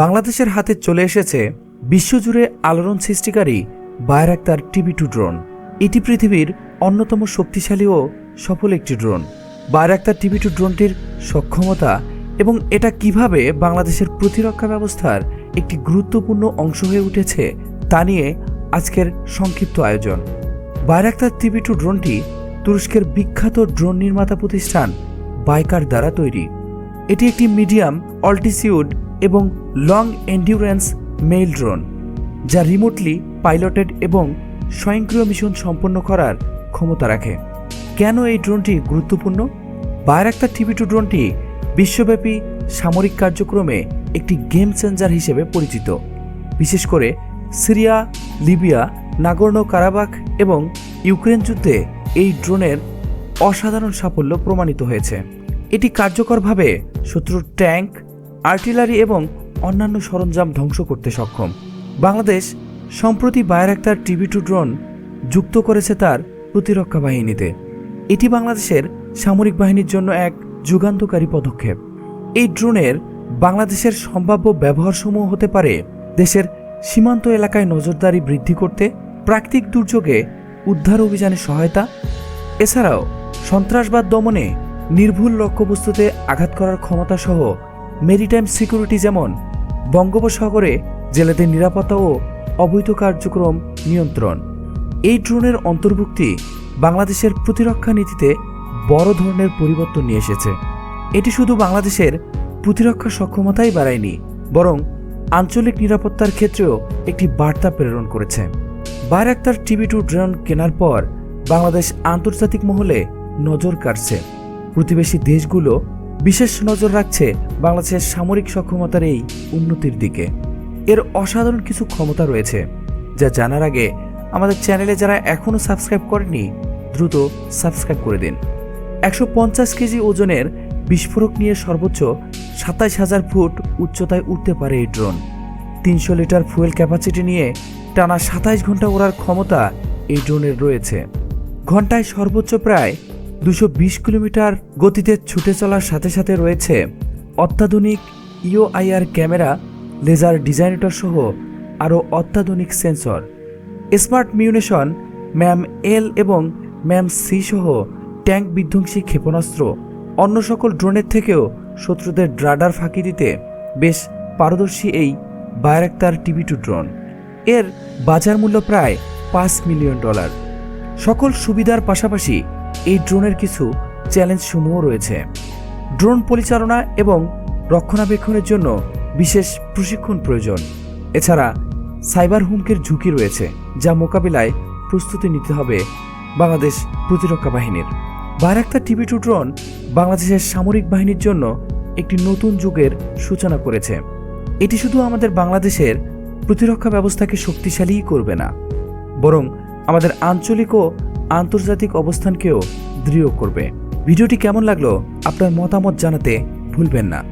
বাংলাদেশের হাতে চলে এসেছে বিশ্বজুড়ে আলোড়ন সৃষ্টিকারী বায়রাক্তার টিভি টু ড্রোন। এটি পৃথিবীর অন্যতম শক্তিশালী ও সফল একটি ড্রোন। বায়রাক্তার টিভি টু ড্রোনটির সক্ষমতা এবং এটা কীভাবে বাংলাদেশের প্রতিরক্ষা ব্যবস্থার একটি গুরুত্বপূর্ণ অংশ হয়ে উঠেছে তা নিয়ে আজকের সংক্ষিপ্ত আয়োজন। বায়রাক্তার টিভি টু ড্রোনটি তুরস্কের বিখ্যাত ড্রোন নির্মাতা প্রতিষ্ঠান বাইকার দ্বারা তৈরি। এটি একটি মিডিয়াম অল্টিসিউড এবং লং এন্ডিউরেন্স মেইল ড্রোন, যা রিমোটলি পাইলটেড এবং স্বয়ংক্রিয় মিশন সম্পন্ন করার ক্ষমতা রাখে। কেন এই ড্রোনটি গুরুত্বপূর্ণ? বায়রাক্তার টিভি টু ড্রোনটি বিশ্বব্যাপী সামরিক কার্যক্রমে একটি গেম চেঞ্জার হিসেবে পরিচিত। বিশেষ করে সিরিয়া, লিবিয়া নাগর্নো কারাবাক এবং ইউক্রেন যুদ্ধে এই ড্রোনের অসাধারণ সাফল্য প্রমাণিত হয়েছে। এটি কার্যকরভাবে শত্রুর ট্যাঙ্ক আর্টিলারি এবং অন্যান্য সরঞ্জাম ধ্বংস করতে সক্ষম। বাংলাদেশ, সম্প্রতি বায়রাক্তার টিভি টু ড্রোন যুক্ত করেছে তার প্রতিরক্ষা বাহিনীতে। এটি বাংলাদেশের সামরিক বাহিনীর জন্য এক যুগান্তকারী পদক্ষেপ। এই ড্রোনের বাংলাদেশের সম্ভাব্য ব্যবহারসমূহ হতে পারে দেশের সীমান্ত এলাকায় নজরদারি বৃদ্ধি করতে, প্রাকৃতিক দুর্যোগে উদ্ধার অভিযানে সহায়তা, এছাড়াও সন্ত্রাসবাদ দমনে নির্ভুল লক্ষ্যবস্তুতে আঘাত করার ক্ষমতা সহ মেরিটাইম সিকিউরিটি যেমন, বঙ্গোপসাগরে জেলেদের নিরাপত্তা ও অবৈধ কার্যক্রম নিয়ন্ত্রণ। এই ড্রোনের অন্তর্ভুক্তি বাংলাদেশের প্রতিরক্ষা নীতিতে বড় ধরনের পরিবর্তন নিয়ে এসেছে। এটি শুধু বাংলাদেশের প্রতিরক্ষা সক্ষমতাই বাড়ায়নি, বরং আঞ্চলিক নিরাপত্তার ক্ষেত্রেও একটি বার্তা প্রেরণ করেছে। বায়রাক্তার টিভি টু ড্রোন কেনার পর বাংলাদেশ আন্তর্জাতিক মহলে নজর কাটছে প্রতিবেশী দেশগুলো বিশেষ নজর রাখছে বাংলাদেশের সামরিক সক্ষমতার এই উন্নতির দিকে। এর অসাধারণ কিছু ক্ষমতা রয়েছে, যা জানার আগে আমাদের চ্যানেলে যারা এখনও সাবস্ক্রাইব করেনি দ্রুত সাবস্ক্রাইব করে দিন। একশো পঞ্চাশ কেজি ওজনের বিস্ফোরক নিয়ে সর্বোচ্চ সাতাইশ হাজার ফুট উচ্চতায় উঠতে পারে এই ড্রোন। তিনশো লিটার ফুয়েল ক্যাপাসিটি নিয়ে টানা সাতাইশ ঘণ্টা ওড়ার ক্ষমতা এই ড্রোনের রয়েছে। ঘন্টায় সর্বোচ্চ প্রায় দুশো কিলোমিটার গতিতে ছুটে চলার সাথে সাথে রয়েছে অত্যাধুনিক ইওআইআর ক্যামেরা, লেজার ডিজাইনেটর সহ আরও অত্যাধুনিক sensor. Smart munition, mam L এবং ম্যাম সি সহ ট্যাঙ্ক বিধ্বংসী ক্ষেপণাস্ত্র। অন্য সকল ড্রোনের থেকেও শত্রুদের ড্রাডার ফাঁকি দিতে বেশ পারদর্শী এই বায়রাক্তার টিভি টু ড্রোন। এর বাজার মূল্য প্রায় পাঁচ মিলিয়ন ডলার। সকল সুবিধার পাশাপাশি এই ড্রোনের কিছু চ্যালেঞ্জ সমূহ রয়েছে। ড্রোন পরিচালনা এবং রক্ষণাবেক্ষণের জন্য বিশেষ প্রশিক্ষণ প্রয়োজন। এছাড়া সাইবার হুমকির ঝুঁকি রয়েছে, যা মোকাবিলায় প্রস্তুতি নিতে হবে বাংলাদেশ প্রতিরক্ষা বাহিনীর। বায়রাক্তার টিভি টু ড্রোন বাংলাদেশের সামরিক বাহিনীর জন্য একটি নতুন যুগের সূচনা করেছে। এটি শুধু আমাদের বাংলাদেশের প্রতিরক্ষা ব্যবস্থাকে শক্তিশালীই করবে না, বরং আমাদের আঞ্চলিক ও আন্তর্জাতিক অবস্থানকেও দৃঢ় করবে। ভিডিওটি কেমন লাগল আপনার মতামত জানাতে ভুলবেন না।